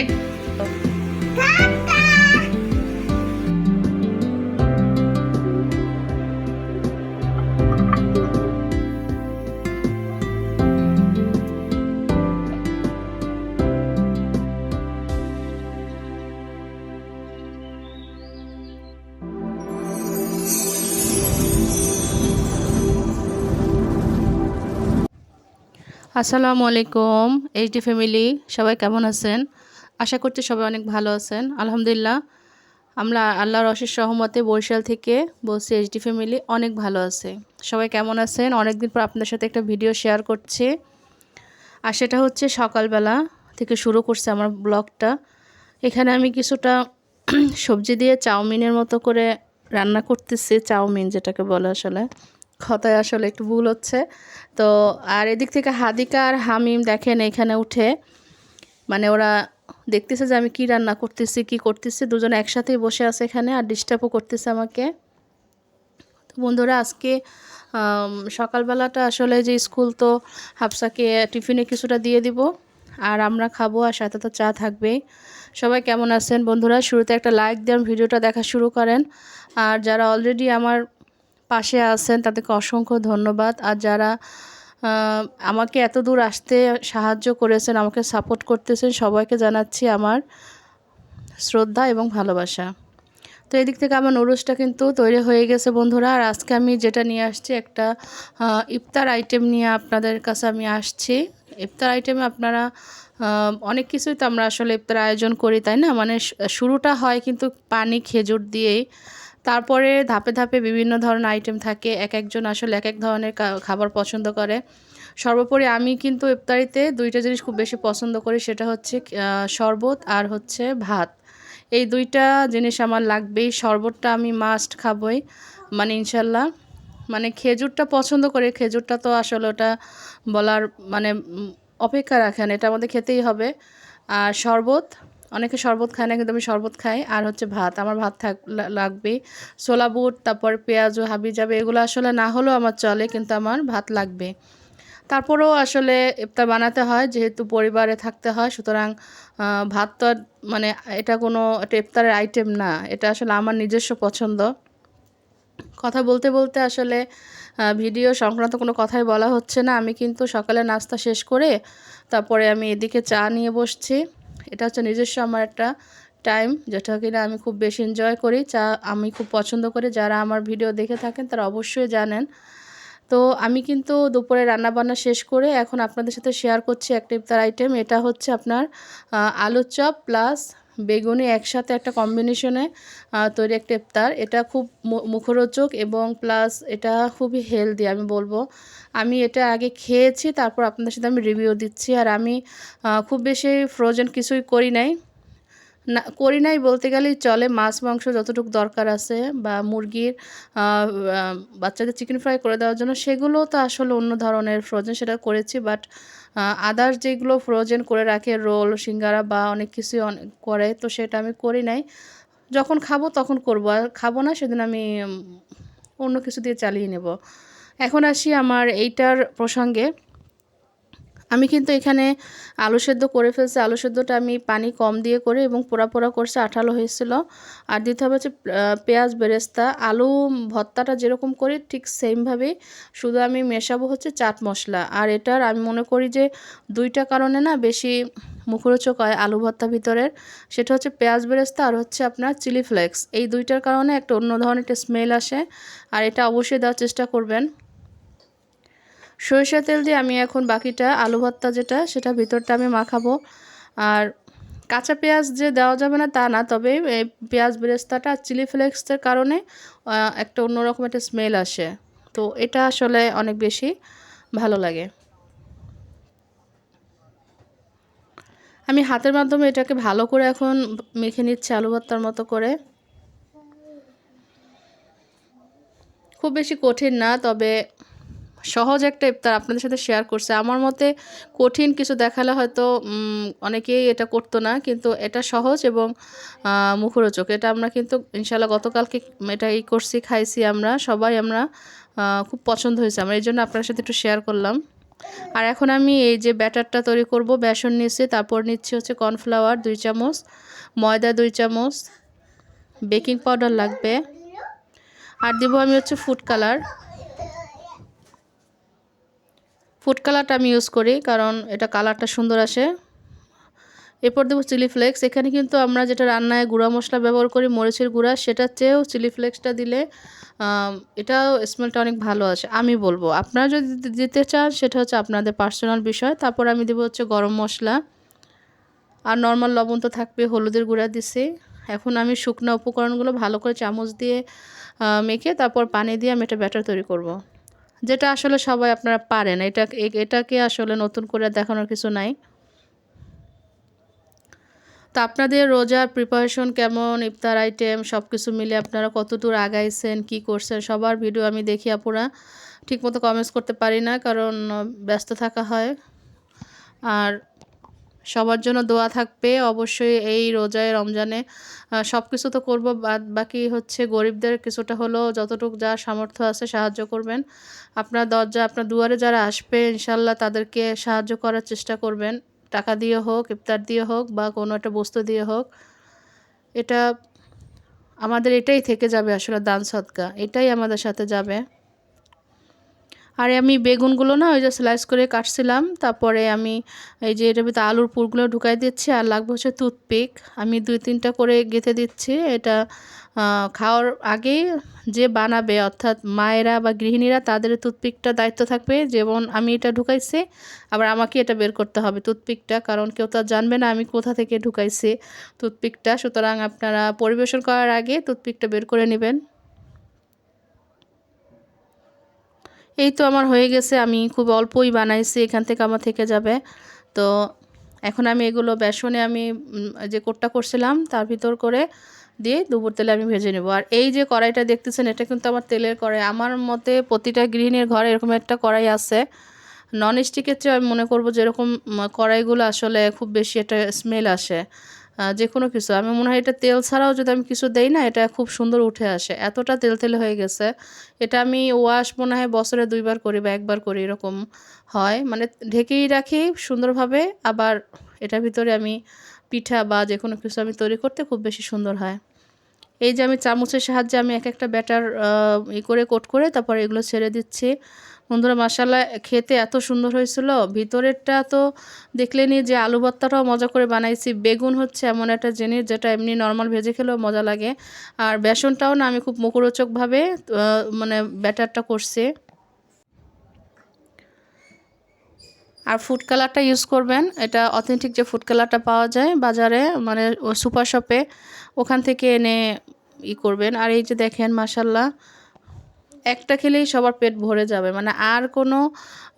এই আসসালামু আলাইকুম এইচডি ফ্যামিলি সবাই কেমন আছেন? আশা করছি সবাই অনেক ভালো আছেন। আলহামদুলিল্লাহ, আমরা আল্লাহর অশেষ সহমতে বরিশাল থেকে বলছি এইচডি ফ্যামিলি অনেক ভালো আছে। সবাই কেমন আছেন? অনেকদিন পর আপনাদের সাথে একটা ভিডিও শেয়ার করছি। আর সেটা হচ্ছে সকালবেলা থেকে শুরু করছে আমার ব্লগটা। এখানে আমি কিছুটা সবজি দিয়ে চাউমিনের মতো করে রান্না করতেছি, চাউমিন যেটাকে বলে আসলে। কথায় আসলে একটু ভুল হচ্ছে। তো আর এদিক থেকে হাদিকা আর হামিম দেখেন এখানে উঠে মানে ওরা দেখতেছে যে আমি কি রান্না করতেছি, কি করতেছি। দুজন একসাথেই বসে আছে এখানে আর ডিস্টার্বও করতেছে আমাকে। তো বন্ধুরা, আজকে সকালবেলাটা আসলে যে স্কুল তো হাফসাকে টিফিনে কিছুটা দিয়ে দিব। আর আমরা খাব আর সাথে তো চা থাকবেই সবাই কেমন আছেন? বন্ধুরা, শুরুতে একটা লাইক দেন ভিডিওটা দেখা শুরু করেন। আর যারা অলরেডি আমার পাশে আছেন, তাদেরকে অসংখ্য ধন্যবাদ। আর যারা আমাকে এত দূর আসতে সাহায্য করেছেন, আমাকে সাপোর্ট করতেছেন, সবাইকে জানাচ্ছি আমার শ্রদ্ধা এবং ভালোবাসা। তো এদিক থেকে আমার নুডলসটা কিন্তু তৈরি হয়ে গেছে বন্ধুরা। আর আজকে আমি যেটা নিয়ে আসছি একটা ইফতার আইটেম নিয়ে আপনাদের কাছে আমি আসছি। ইফতার আইটেমে আপনারা অনেক কিছুই তো আমরা আসলে ইফতার আয়োজন করি, তাই না? মানে শুরুটা হয় কিন্তু পানি খেজুর দিয়েই। তারপরে ধাপে ধাপে বিভিন্ন ধরনের আইটেম থাকে, এক একজন আসলে এক এক ধরনের খাবার পছন্দ করে। সর্বোপরি আমি কিন্তু ইফতারিতে দুইটা জিনিস খুব বেশি পছন্দ করি, সেটা হচ্ছে শরবত আর হচ্ছে ভাত। এই দুইটা জিনিস আমার লাগবেই, শরবতটা আমি মাস্ট খাবই মানে ইনশাল্লাহ। মানে খেজুরটা পছন্দ করে, খেজুরটা তো আসলে ওটা বলার মানে অপেক্ষা রাখেন, এটা আমাদের খেতেই হবে। আর শরবত অনেকে শরবত খায় না, কিন্তু আমি শরবত খাই। আর হচ্ছে ভাত, আমার ভাত থাক লাগবে ছোলা, বুট, তারপর পেঁয়াজ হাবি যাবে, এগুলো আসলে না হলেও আমার চলে, কিন্তু আমার ভাত লাগবে। তারপরেও আসলে ইফতার বানাতে হয়, যেহেতু পরিবারে থাকতে হয়, সুতরাং ভাত তো মানে এটা কোনো একটা ইফতারের আইটেম না, এটা আসলে আমার নিজস্ব পছন্দ। কথা বলতে বলতে আসলে ভিডিও সংক্রান্ত কোনো কথাই বলা হচ্ছে না। আমি কিন্তু সকালে নাস্তা শেষ করে, তারপরে আমি এদিকে চা নিয়ে বসছি। এটা হচ্ছে নিজস্ব আমার একটা টাইম যেটা কিনা আমি খুব বেশি এনজয় করি চা আমি খুব পছন্দ করি। যারা আমার ভিডিও দেখে থাকেন, তারা অবশ্যই জানেন। তো আমি কিন্তু দুপুরে রান্না বান্না শেষ করে এখন আপনাদের সাথে শেয়ার করছি একটা ইফতার আইটেম এটা হচ্ছে আপনার আলুর চপ প্লাস বেগুনি একসাথে একটা কম্বিনেশনে তৈরি একটা ইফতার। এটা খুব মুখরোচক এবং প্লাস এটা খুবই হেলদি আমি বলব। আমি এটা আগে খেয়েছি, তারপর আপনাদের সাথে আমি রিভিউ দিচ্ছি। আর আমি খুব বেশি ফ্রোজেন কিছুই করি নাই। না, করি নাই বলতে গেলেই চলে। মাছ, মাংস যতটুকু দরকার আছে বা মুরগির বাচ্চাদের চিকেন ফ্রাই করে দেওয়ার জন্য, সেগুলো তো আসলে অন্য ধরনের ফ্রোজেন সেটা করেছি। বাট আদার্স যেগুলো ফ্রোজেন করে রাখে, রোল, সিঙ্গারা বা অনেক কিছু করে, তো সেটা আমি করি নাই। যখন খাব তখন করব, আর খাব না সেদিন আমি অন্য কিছু দিয়ে চালিয়ে নেব। এখন আসি আমার এইটার প্রসঙ্গে। আমি কিন্তু এখানে আলু সেদ্ধ করে ফেলছি। আলু সেদ্ধটা আমি পানি কম দিয়ে করে এবং পোড়া পোড়া করছে, আঠালো হয়েছিল। আর দিতে হবে হচ্ছে পেঁয়াজ বেরেস্তা। আলু ভর্তাটা যেরকম করি, ঠিক সেমভাবেই শুধু আমি মেশাবো হচ্ছে চাট মশলা। আর এটার আমি মনে করি যে, দুইটা কারণে না বেশি মুখরোচক হয় আলু ভর্তা ভিতরের। সেটা হচ্ছে পেঁয়াজ বেরেস্তা আর হচ্ছে আপনার চিলি ফ্লেক্স। এই দুইটার কারণে একটা অন্য ধরনের একটা স্মেল আসে। আর এটা অবশ্যই দেওয়ার চেষ্টা করবেন। সরিষা তেল দিয়ে আমি এখন বাকিটা আলু ভর্তা যেটা, সেটা ভিতরটা আমি মাখাবো। আর কাঁচা পেঁয়াজ যে দেওয়া যাবে না তা না, তবে এই পেঁয়াজ বেরেস্তাটা চিলি ফ্লেক্সের কারণে একটা অন্যরকম একটা স্মেল আসে। তো এটা আসলে অনেক বেশি ভালো লাগে। আমি হাতের মাধ্যমে এটাকে ভালো করে এখন মেখে নিচ্ছি আলু ভর্তার মতো করে। খুব বেশি কঠিন না, তবে সহজ একটা ইফতার আপনাদের সাথে শেয়ার করছে। আমার মতে কঠিন কিছু দেখালে হয়তো অনেকেই এটা করতো না, কিন্তু এটা সহজ এবং মুখরোচক। এটা আমরা কিন্তু ইনশাল্লাহ গতকালকে এটা ই করছি, খাইছি আমরা, সবাই আমরা খুব পছন্দ হয়েছে। আমার এই জন্য আপনার সাথে একটু শেয়ার করলাম। আর এখন আমি এই যে ব্যাটারটা তৈরি করব, বেসন নিচ্ছি তারপর নিচ্ছি হচ্ছে কর্নফ্লাওয়ার দুই চামচ, ময়দা দুই চামচ, বেকিং পাউডার লাগবে। আর দেবো আমি হচ্ছে ফুড কালার ফুড কালারটা আমি ইউজ করি, কারণ এটা কালারটা সুন্দর আসে। এরপর দেবো চিলি ফ্লেক্স এখানে কিন্তু আমরা যেটা রান্নায় গুঁড়া মশলা ব্যবহার করি, মরিচের গুঁড়া, সেটার চেয়েও চিলি ফ্লেক্সটা দিলে এটাও স্মেলটা অনেক ভালো আসে। আমি বলব, আপনারা যদি দিতে চান, সেটা হচ্ছে আপনাদের পার্সোনাল বিষয়। তারপর আমি দেবো হচ্ছে গরম মশলা। আর নর্মাল লবণ তো থাকবে, হলুদের গুঁড়া দিছি। এখন আমি শুকনো উপকরণগুলো ভালো করে চামচ দিয়ে মেখে তারপর পানি দিয়ে আমি এটা ব্যাটার তৈরি করব। যেটা আসলে সবাই আপনারা পারেন। এটা এটাকে আসলে নতুন করে দেখানোর কিছু নাই। তো আপনাদের রোজার প্রিপারেশন কেমন? ইফতার আইটেম সব কিছু মিলে আপনারা কতদূর আগাইছেন? কি করছেন? সবার ভিডিও আমি দেখি আপুরা। ঠিকমতো কমেন্টস করতে পারি না, কারণ ব্যস্ত থাকা হয়। আর সবার জন্য দোয়া থাকবে। অবশ্যই এই রোজায়, রমজানে সব কিছু তো করব, বাদ বাকি হচ্ছে গরিবদের কিছুটা হলেও যতটুকু যা সামর্থ্য আছে সাহায্য করবেন। আপনার দরজা, আপনার দুয়ারে যারা আসবে ইনশাল্লাহ তাদেরকে সাহায্য করার চেষ্টা করবেন। টাকা দিয়ে হোক, ইফতার দিয়ে হোক বা কোনো একটা বস্তু দিয়ে হোক। এটা আমাদের এটাই থেকে যাবে আসলে দান সৎকা এটাই আমাদের সাথে যাবে। আর আমি বেগুনগুলো না ওই যে স্লাইস করে কাটছিলাম, তারপরে আমি এই যে এটার ভিতরে আলুর পুরগুলো ঢুকাই দিচ্ছি আর লাগবে হচ্ছে টুথপিক আমি দুই তিনটা করে গেঁথে দিচ্ছি, এটা খাওয়ার আগেই যে বানাবে, অর্থাৎ মায়েরা বা গৃহিণীরা তাদের টুথপিকটা দায়িত্ব থাকবে, যেমন আমি এটা ঢুকাইছি, আবার আমাকে এটা বের করতে হবে টুথপিকটা কারণ কেউ তো জানবে না আমি কোথা থেকে ঢুকাইছি টুথপিকটা সুতরাং আপনারা পরিবেশন করার আগে টুথপিকটা বের করে নেবেন। এই তো আমার হয়ে গেছে, আমি খুব অল্পই বানাইছি, এখান থেকে আমার থেকে যাবে। তো এখন আমি এগুলো বেসনে আমি যে কোটটা করছিলাম, তার ভিতর করে দিয়ে দুপুর তেলে আমি ভেজে নেব। আর এই যে কড়াইটা দেখতেছেন, এটা কিন্তু আমার তেলের কড়াই। আমার মতে প্রতিটা গৃহিণীর ঘরে এরকম একটা কড়াই আছে। নন স্টিকের চেয়ে আমি মনে করব যেরকম কড়াইগুলো আসলে খুব বেশি একটা স্মেল আসে। যে কোনো কিছু। আমি মনে হয় এটা তেল ছাড়াও যদি আমি কিছু দেই না, এটা খুব সুন্দর উঠে আসে। এতটা তেল তেলে হয়ে গেছে, এটা আমি ওয়াশ মনে হয় বছরে দুইবার করি বা একবার করি, এরকম হয়। মানে ঢেকেই রাখি সুন্দরভাবে, আবার এটার ভিতরে আমি পিঠা বা যে কোনো কিছু আমি তৈরি করতে খুব বেশি সুন্দর হয়। এই যে আমি চামচের সাহায্যে আমি এক একটা ব্যাটার ই করে কোট করে তারপর এগুলো ছেড়ে দিচ্ছি। বন্ধুরা মাসাল্লাহ খেতে এত সুন্দর হয়েছিল। ভিতরেরটা তো দেখলেনি যে আলু ভর্তাটাও মজা করে বানাইছি। বেগুন হচ্ছে এমন একটা জিনিস যেটা এমনি নর্মাল ভেজে খেলেও মজা লাগে। আর বেসনটাও না আমি খুব মুখরোচকভাবে মানে ব্যাটারটা করছি। আর ফুড কালারটা ইউজ করবেন। এটা অথেন্টিক যে ফুড কালারটা পাওয়া যায় বাজারে মানে সুপার শপে ওখান থেকে এনে ই করবেন। আর এই যে দেখেন মাসাল্লাহ একটা খেলেই সবার পেট ভরে যাবে। মানে আর কোনো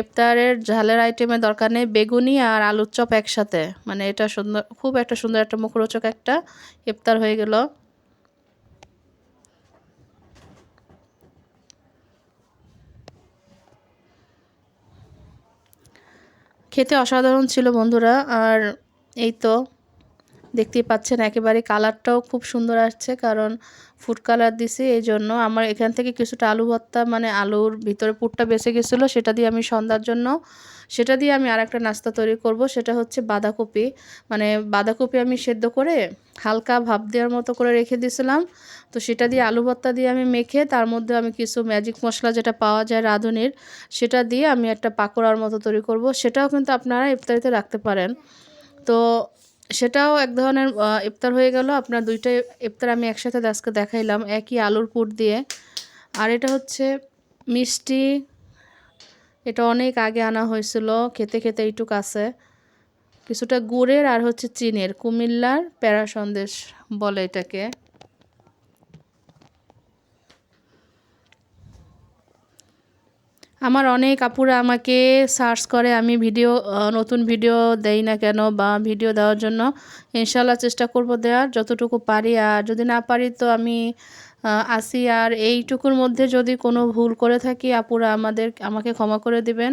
ইফতারের ঝালের আইটেমের দরকার নেই, বেগুনি আর আলুর চপ একসাথে। মানে এটা সুন্দর, খুব একটা সুন্দর একটা মুখরোচক একটা ইফতার হয়ে গেল। খেতে অসাধারণ ছিল বন্ধুরা, আর এই তো দেখতেই পাচ্ছেন, একেবারে কালারটাও খুব সুন্দর আসছে। কারণ ফুড কালার দিছি এই জন্য আমার এখান থেকে কিছুটা আলু ভর্তা মানে আলুর ভিতরে পুরটা বেঁচে গেছিল, সেটা দিয়ে আমি সন্ধ্যার জন্য, সেটা দিয়ে আমি আর একটা নাস্তা তৈরি করব, সেটা হচ্ছে বাঁধাকপি। মানে বাঁধাকপি আমি সেদ্ধ করে হালকা ভাপ দেওয়ার মতো করে রেখে দিয়েছিলাম। তো সেটা দিয়ে আলু ভর্তা দিয়ে আমি মেখে, তার মধ্যে আমি কিছু ম্যাজিক মশলা যেটা পাওয়া যায় রাঁধুনির, সেটা দিয়ে আমি একটা পাকোড়ার মতো তৈরি করব। সেটাও কিন্তু আপনারা ইফতারিতে রাখতে পারেন। তো সেটাও এক ধরনের ইফতার হয়ে গেল। আপনার দুইটা ইফতার আমি একসাথে আজকে দেখাইলাম। একই আলুর পুর দিয়ে। আর এটা হচ্ছে মিষ্টি। এটা অনেক আগে আনা হয়েছিল। খেতে খেতে এইটুক আছে। কিছুটা গুড়ের আর হচ্ছে চিনের। কুমিল্লার প্যারা সন্দেশ বলে এটাকে। আমার অনেক আপুরা আমাকে সার্চ করে, আমি ভিডিও নতুন ভিডিও দেই না কেন বা ভিডিও দেওয়ার জন্য ইনশাল্লাহ চেষ্টা করব দেওয়ার যতটুকু পারি। আর যদি না পারি তো আমি আসি। আর এইটুকুর মধ্যে যদি কোনো ভুল করে থাকি, আপুরা আমাদের, আমাকে ক্ষমা করে দিবেন।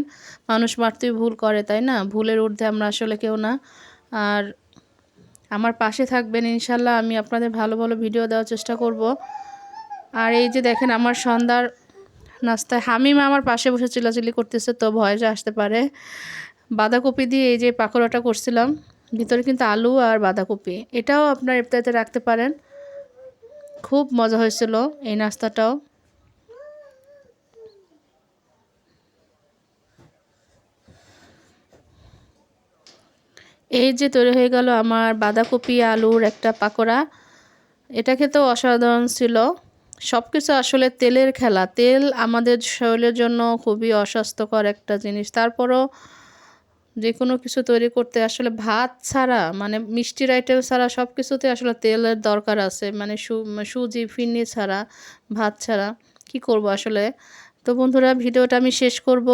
মানুষ মারতেই ভুল করে, তাই না? ভুলের ঊর্ধ্বে আমরা আসলে কেউ না। আর আমার পাশে থাকবেন ইনশাল্লাহ আমি আপনাদের ভালো ভালো ভিডিও দেওয়ার চেষ্টা করব। আর এই যে দেখেন, আমার সন্ধ্যার নাস্তায়। হামিমা আমার পাশে বসে চিলাচিলি করতেছে, তো ভয়েসে আসতে পারে। বাঁধাকপি দিয়ে এই যে পাকোড়াটা করছিলাম, ভিতরে কিন্তু আলু আর বাঁধাকপি। এটাও আপনার ইফতারিতে রাখতে পারেন। খুব মজা হয়েছিল এই নাস্তাটাও। এই যে তৈরি হয়ে গেল আমার বাঁধাকপি, আলুর একটা পাকোড়া। এটা খেতেও অসাধারণ ছিল। সব কিছু আসলে তেলের খেলা। তেল আমাদের শরীরের জন্য খুবই অস্বাস্থ্যকর একটা জিনিস। তারপরও যে কোনো কিছু তৈরি করতে আসলে ভাত ছাড়া মানে মিষ্টির আইটেম ছাড়া সব কিছুতে আসলে তেলের দরকার আছে। মানে সুজি ফিরনি ছাড়া, ভাত ছাড়া কি করব আসলে? তো বন্ধুরা, ভিডিওটা আমি শেষ করব।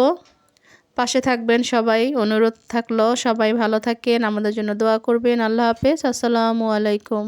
পাশে থাকবেন সবাই, অনুরোধ থাকল, সবাই ভালো থাকেন, আমাদের জন্য দোয়া করবেন। আল্লাহ হাফেজ, আসসালামু আলাইকুম।